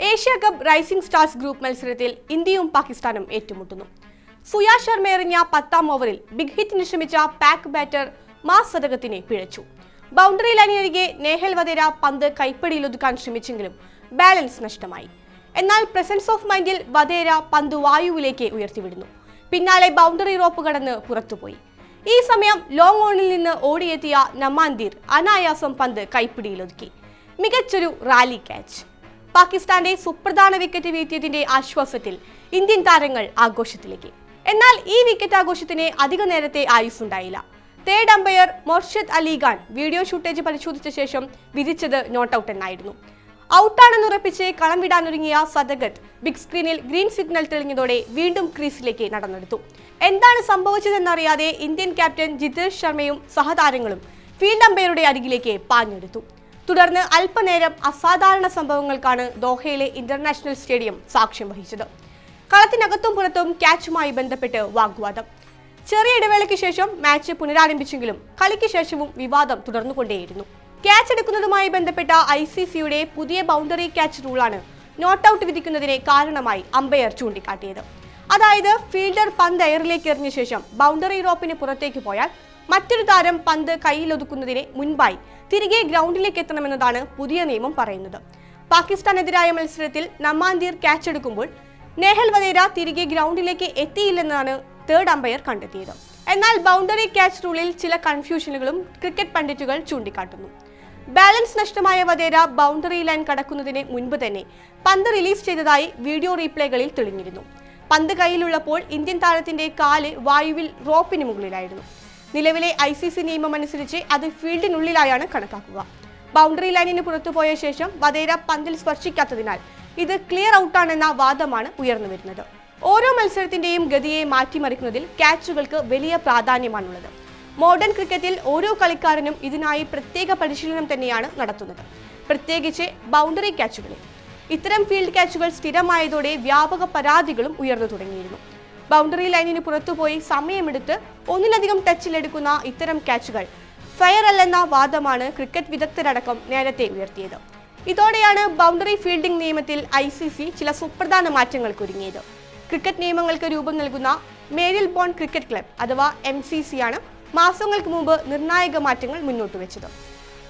Asia cup rising stars group മത്സരത്തിൽ ഇന്ത്യയും പാകിസ്ഥാനും ഏറ്റുമുട്ടുന്നു. സുയാ ശർമ്മ എറിഞ്ഞ പത്താം ഓവറിൽ ബിഗ് ഹിറ്റിന് ശ്രമിച്ച പാക് ബാറ്റർ മാ സദകത്തിനെ പിഴച്ചു. ബൗണ്ടറി ലൈനിനരികെ നേഹൽ വധേര പന്ത് കൈപ്പിടിയിലൊതുക്കാൻ ശ്രമിച്ചെങ്കിലും ബാലൻസ് നഷ്ടമായി. എന്നാൽ പ്രസൻസ് ഓഫ് മൈൻഡിൽ വധേര പന്ത് വായുവിലേക്ക് ഉയർത്തിവിടുന്നു. പിന്നാലെ ബൗണ്ടറി റോപ്പ് കടന്ന് പുറത്തുപോയി. ഈ സമയം ലോങ് ഓണിൽ നിന്ന് ഓടിയെത്തിയ നമാന്തിർ അനായാസം പന്ത് കൈപ്പിടിയിലൊതുക്കി മികച്ചൊരു റാലി ക്യാച്ച് പാകിസ്ഥാന്റെ സുപ്രധാന വിക്കറ്റ് വീഴ്ത്തിയതിന്റെ ആശ്വാസത്തിൽ ഇന്ത്യൻ താരങ്ങൾ ആഘോഷത്തിലേക്ക്. എന്നാൽ ഈ വിക്കറ്റ് ആഘോഷത്തിന് അധിക നേരത്തെ ആയുസ്സുണ്ടായില്ല. Third umpire Morshed Ali Khan video footage പരിശോധിച്ച ശേഷം വിധിച്ചത് നോട്ട് ഔട്ട് എന്നായിരുന്നു. ഔട്ടാണെന്ന് ഉറപ്പിച്ച് കളം വിടാനൊരുങ്ങിയ സദഗത്ത് ബിഗ് സ്ക്രീനിൽ ഗ്രീൻ സിഗ്നൽ തെളിഞ്ഞതോടെ വീണ്ടും ക്രീസിലേക്ക് നടന്നെടുത്തു. എന്താണ് സംഭവിച്ചതെന്നറിയാതെ ഇന്ത്യൻ ക്യാപ്റ്റൻ ജിതേഷ് ശർമ്മയും സഹതാരങ്ങളും ഫീൽഡ് അമ്പയറുടെ അരികിലേക്ക് പാഞ്ഞെടുത്തു. തുടർന്ന് അല്പനേരം അസാധാരണ സംഭവങ്ങൾക്കാണ് ദോഹയിലെ ഇന്റർനാഷണൽ സ്റ്റേഡിയം സാക്ഷ്യം വഹിച്ചത്. കളത്തിനകത്തും പുറത്തും ക്യാച്ചുമായി ബന്ധപ്പെട്ട് വാഗ്വാദം. ചെറിയ ഇടവേളയ്ക്ക് ശേഷം മാച്ച് പുനരാരംഭിച്ചെങ്കിലും കളിക്ക് ശേഷവും വിവാദം തുടർന്നുകൊണ്ടേയിരുന്നു. ക്യാച്ച് എടുക്കുന്നതുമായി ബന്ധപ്പെട്ട ഐ സി സിയുടെ പുതിയ ബൗണ്ടറി ക്യാച്ച് റൂളാണ് നോട്ട് ഔട്ട് വിധിക്കുന്നതിനെ കാരണമായി അമ്പയർ ചൂണ്ടിക്കാട്ടിയത്. അതായത് ഫീൽഡർ പന്ത് എയറിലേക്ക് എറിഞ്ഞ ശേഷം ബൗണ്ടറി റോപ്പിന് പുറത്തേക്ക് പോയാൽ മറ്റൊരു താരം പന്ത് കയ്യിലൊതുക്കുന്നതിന് മുൻപായി തിരികെ ഗ്രൗണ്ടിലേക്ക് എത്തണമെന്നതാണ് പുതിയ നിയമം പറയുന്നത്. പാകിസ്ഥാനെതിരായ മത്സരത്തിൽ നമാന്തീർ ക്യാച്ച് എടുക്കുമ്പോൾ നേഹൽ വദേര തിരികെ ഗ്രൗണ്ടിലേക്ക് എത്തിയില്ലെന്നാണ് തേർഡ് അമ്പയർ കണ്ടെത്തിയത്. എന്നാൽ ബൗണ്ടറി ക്യാച്ച് റൂളിൽ ചില കൺഫ്യൂഷനുകളും ക്രിക്കറ്റ് പണ്ഡിറ്റുകൾ ചൂണ്ടിക്കാട്ടുന്നു. ബാലൻസ് നഷ്ടമായ വദേര ബൗണ്ടറി ലൈൻ കടക്കുന്നതിന് മുൻപ് തന്നെ പന്ത് റിലീസ് ചെയ്തതായി വീഡിയോ റീപ്ലേകളിൽ തെളിഞ്ഞിരുന്നു. പന്ത് കയ്യിലുള്ളപ്പോൾ ഇന്ത്യൻ താരത്തിന്റെ കാൽ വായുവിൽ റോപ്പിന് മുകളിലായിരുന്നു. നിലവിലെ ഐ സി സി നിയമം അനുസരിച്ച് അത് ഫീൽഡിനുള്ളിലായാണ് കണക്കാക്കുക. ബൗണ്ടറി ലൈനിന് പുറത്തുപോയ ശേഷം വധേര പന്തിൽ സ്പർശിക്കാത്തതിനാൽ ഇത് ക്ലിയർ ഔട്ടാണെന്ന വാദമാണ് ഉയർന്നു വരുന്നത്. ഓരോ മത്സരത്തിന്റെയും ഗതിയെ മാറ്റിമറിക്കുന്നതിൽ ക്യാച്ചുകൾക്ക് വലിയ പ്രാധാന്യമാണുള്ളത്. മോഡേൺ ക്രിക്കറ്റിൽ ഓരോ കളിക്കാരനും ഇതിനായി പ്രത്യേക പരിശീലനം തന്നെയാണ് നടത്തുന്നത്. പ്രത്യേകിച്ച് ബൗണ്ടറി ക്യാച്ചുകളിൽ ഇത്തരം ഫീൽഡ് ക്യാച്ചുകൾ സ്ഥിരമായതോടെ വ്യാപക പരാതികളും ഉയർന്നു തുടങ്ങിയിരുന്നു. ബൗണ്ടറി ലൈനിന് പുറത്തുപോയി സമയമെടുത്ത് ഒന്നിലധികം ടച്ചിലെടുക്കുന്ന ഇത്തരം ക്യാച്ചുകൾ. ഫെയർ അല്ലെന്ന വാദമാണ് ക്രിക്കറ്റ് വിദഗ്ധരടക്കം നേരത്തെ ഉയർത്തിയത്. ഇതോടെയാണ് ബൗണ്ടറി ഫീൽഡിംഗ് നിയമത്തിൽ ഐ സി സി ചില സുപ്രധാന മാറ്റങ്ങൾക്ക് ഒരുങ്ങിയത് ക്രിക്കറ്റ് നിയമങ്ങൾക്ക് രൂപം നൽകുന്ന മേരിൽ ബോൺ ക്രിക്കറ്റ് ക്ലബ് അഥവാ എം സി സി ആണ് മാസങ്ങൾക്ക് മുമ്പ് നിർണായക മാറ്റങ്ങൾ മുന്നോട്ട് വെച്ചത്.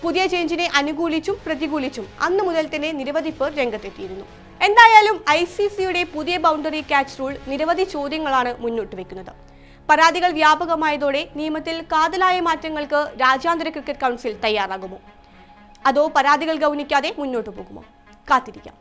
പുതിയ ചേഞ്ചിനെ അനുകൂലിച്ചും പ്രതികൂലിച്ചും അന്നു മുതൽ തന്നെ നിരവധി പേർ രംഗത്തെത്തിയിരുന്നു. എന്തായാലും ഐ സി സിയുടെ പുതിയ ബൗണ്ടറി ക്യാച്ച് റൂൾ നിരവധി ചോദ്യങ്ങളാണ് മുന്നോട്ട് വെക്കുന്നത്. പരാതികൾ വ്യാപകമായതോടെ നിയമത്തിൽ കാതലായ മാറ്റങ്ങൾക്ക് രാജ്യാന്തര ക്രിക്കറ്റ് കൗൺസിൽ തയ്യാറാകുമോ? അതോ പരാതികൾ ഗൗനിക്കാതെ മുന്നോട്ട് പോകുമോ? കാത്തിരിക്കാം.